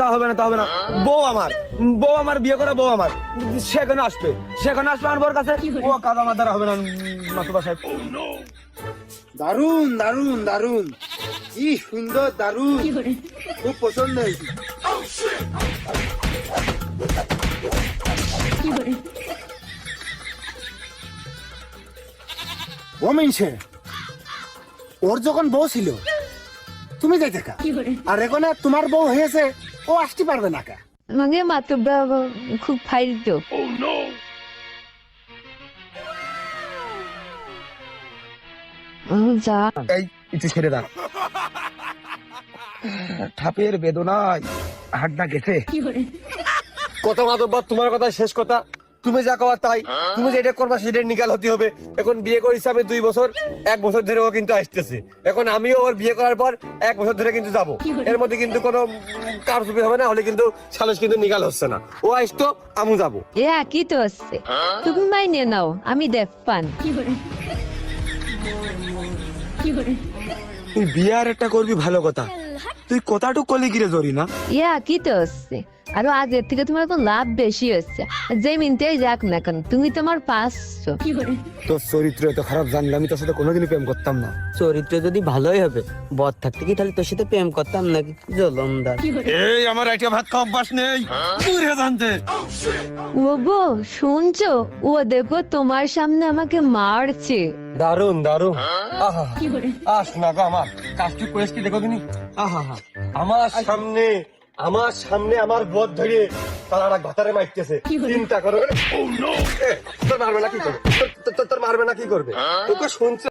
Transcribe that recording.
তা হবে না তা হবে না। বউ আমার বউ আমার বিয়ে করা বউ আমার। সেখানে আসবে সেখানে আসবে আমার বউর কাছে। ও কাজ আমার দ্বারা হবে না মাতুবা সাহেব। দারুণ দারুণ দারুণ কি সুন্দর দারুণ খুব পছন্দ হয়েছে ও মিনছে ওর যখন বউ ছিল তুমি যাইতে কা আর এখন তোমার বউ হয়েছে ও আসতে পারবে না কা। মাতুব্বা খুব ফাইল তো। যা। এই একটু ছেড়ে দাও। ঠাপের বেদনায় হাড্ডা গেছে। কত মাতব্বর তোমার কথা শেষ কথা। তুমি যা কওয়ার তাই। তুমি যেটা করবা সেটা নিকাল হতে হবে। এখন বিয়ে করেছি আমি দুই বছর এক বছর ধরে ও কিন্তু আসতেছে। এখন আমিও ওর বিয়ে করার পর এক বছর ধরে কিন্তু যাব। এর মধ্যে কিন্তু কোনো কারচুপি হবে না হলে কিন্তু সালিশ কিন্তু নিকাল হচ্ছে না। ও আসতো আমু যাব। এ একই তো আসছে তুমি মাইনে নাও আমি দেখ পান তুই বিয়ে আর একটা করবি ভালো কথা। তুই কথাটুক করলি গিরে ধরি না এ একই তো আসছে আরও আগের থেকে তোমার এখন লাভ বেশি হচ্ছে যে মিনতেই যাক না কেন তুমি তোমার পাঁচশো। তোর চরিত্র এত খারাপ জানলে আমি তোর সাথে কোনোদিনই প্রেম করতাম না। চরিত্র যদি ভালোই হবে বদ থাকতে কি তাহলে তোর সাথে প্রেম করতাম নাকি জলমদার এই আমার আইটা ভাত খাওয়া অভ্যাস নেই। দূরে জানতে। ও গো শুনছো? ও দেখো তোমার সামনে আমাকে মারছে। দারুণ দারুণ আহা আস না গো আমার কাজটি করেছি দেখো তুমি আহা। আমার সামনে আমার সামনে আমার বোধ ধরে তারা ঘাতারে মারতেছে চিন্তা করো। এ, তোর মারবে না কি করবে? তোর- তোর- তোর মারবে না কি করবে? তোকে শুনছে